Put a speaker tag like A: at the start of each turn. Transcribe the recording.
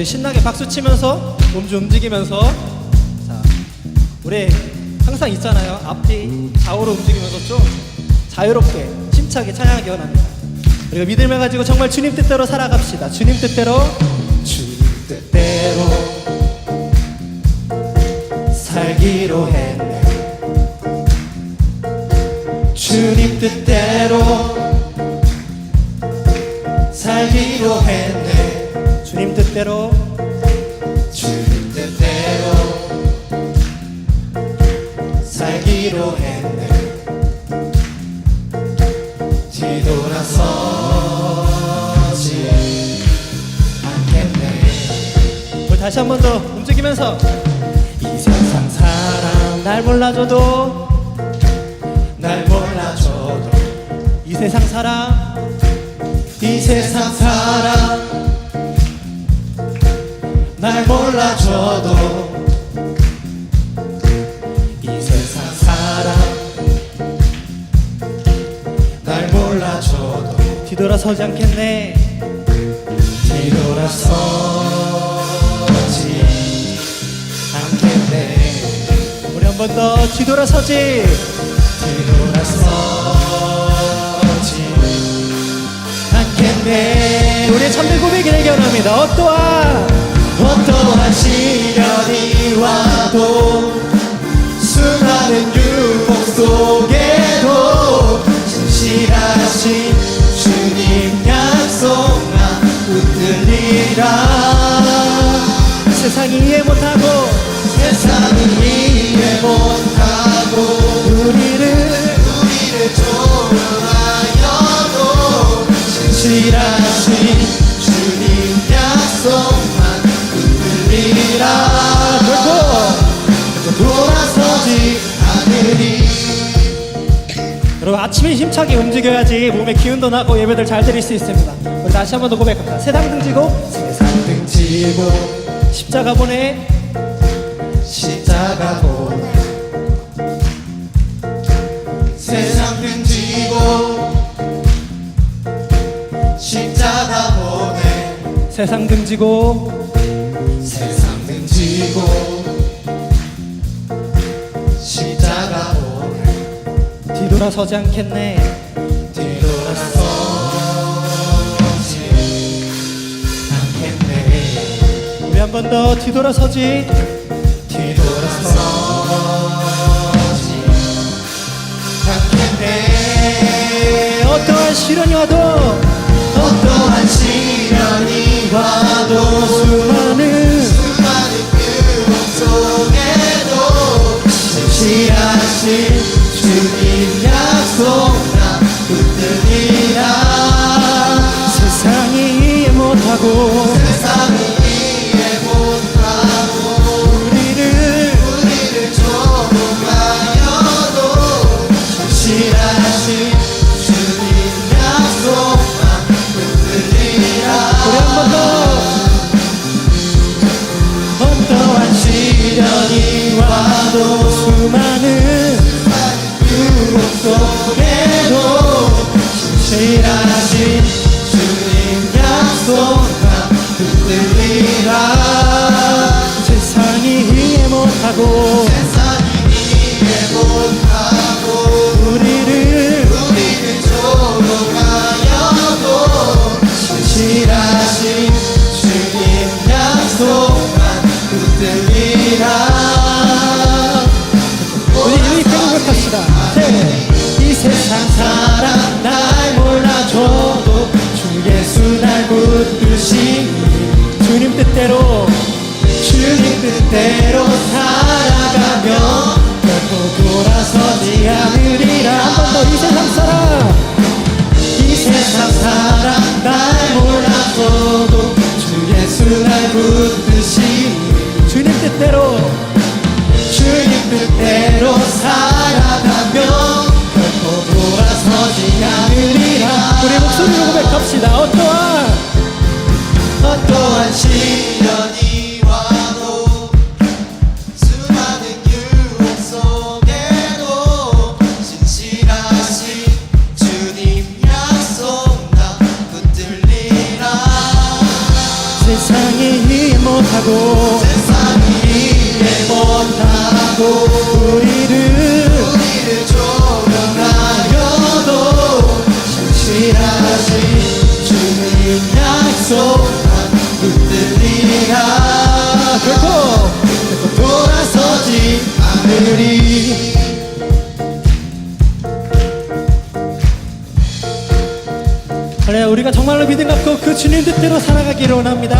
A: 우리 신나게 박수 치면서 몸 좀 움직이면서. 자 우리 항상 있잖아요. 앞뒤 좌우로 움직이면서 좀 자유롭게 힘차게 찬양하기 원합니다. 우리가 믿음을 가지고 정말 주님 뜻대로 살아갑시다. 주님 뜻대로 주님 뜻대로 살기로 했네. 주님 뜻대로 살기로 했네 다시 한 번 더 움직이면서. 이 세상 사람 날 몰라줘도 날 몰라줘도. 이 세상 사람 이 세상 사람 날 몰라줘도. 이 세상 사람 날 몰라줘도. 뒤돌아서지 않겠네. 뒤돌아서 번 더 뒤돌아서지. 뒤돌아서지. 않겠네 우리 참된 고백을 결합니다. 어떠한 어떠한 시 아침에 힘차게 움직여야지 몸에 기운도 나고 예배들 잘 드릴 수 있습니다. 우리 다시 한 번 더 고백합니다. 세상 등지고 세상 등지고 십자가 보내. 십자가 보내. 세상 등지고 십자가 보내. 세상 등지고 세상 등지고 돌아서지 않겠네. 뒤돌아서지 않겠네. 우리 한 번 더 뒤돌아서지. 뒤돌아서지 않겠네. 어떠한 시련이 와도 어떠한 시련이 와도 수많은 수많은 유혹 속에도 진실하신 유혹 속에도 진실하신 주님 약속만 붙들리라. 세상이 이해 못하고 세상이 이해 못하고 우리를 우리를 조롱하여도 진실하신 날 붙드시니 주님 뜻대로 주님 뜻대로 살아가며 결코 돌아서지 않으리라 약속한 결코 돌아서지 않으리.
B: 그래 우리가 정말로 믿음 갖고 그 주님 뜻대로 살아가기를 원합니다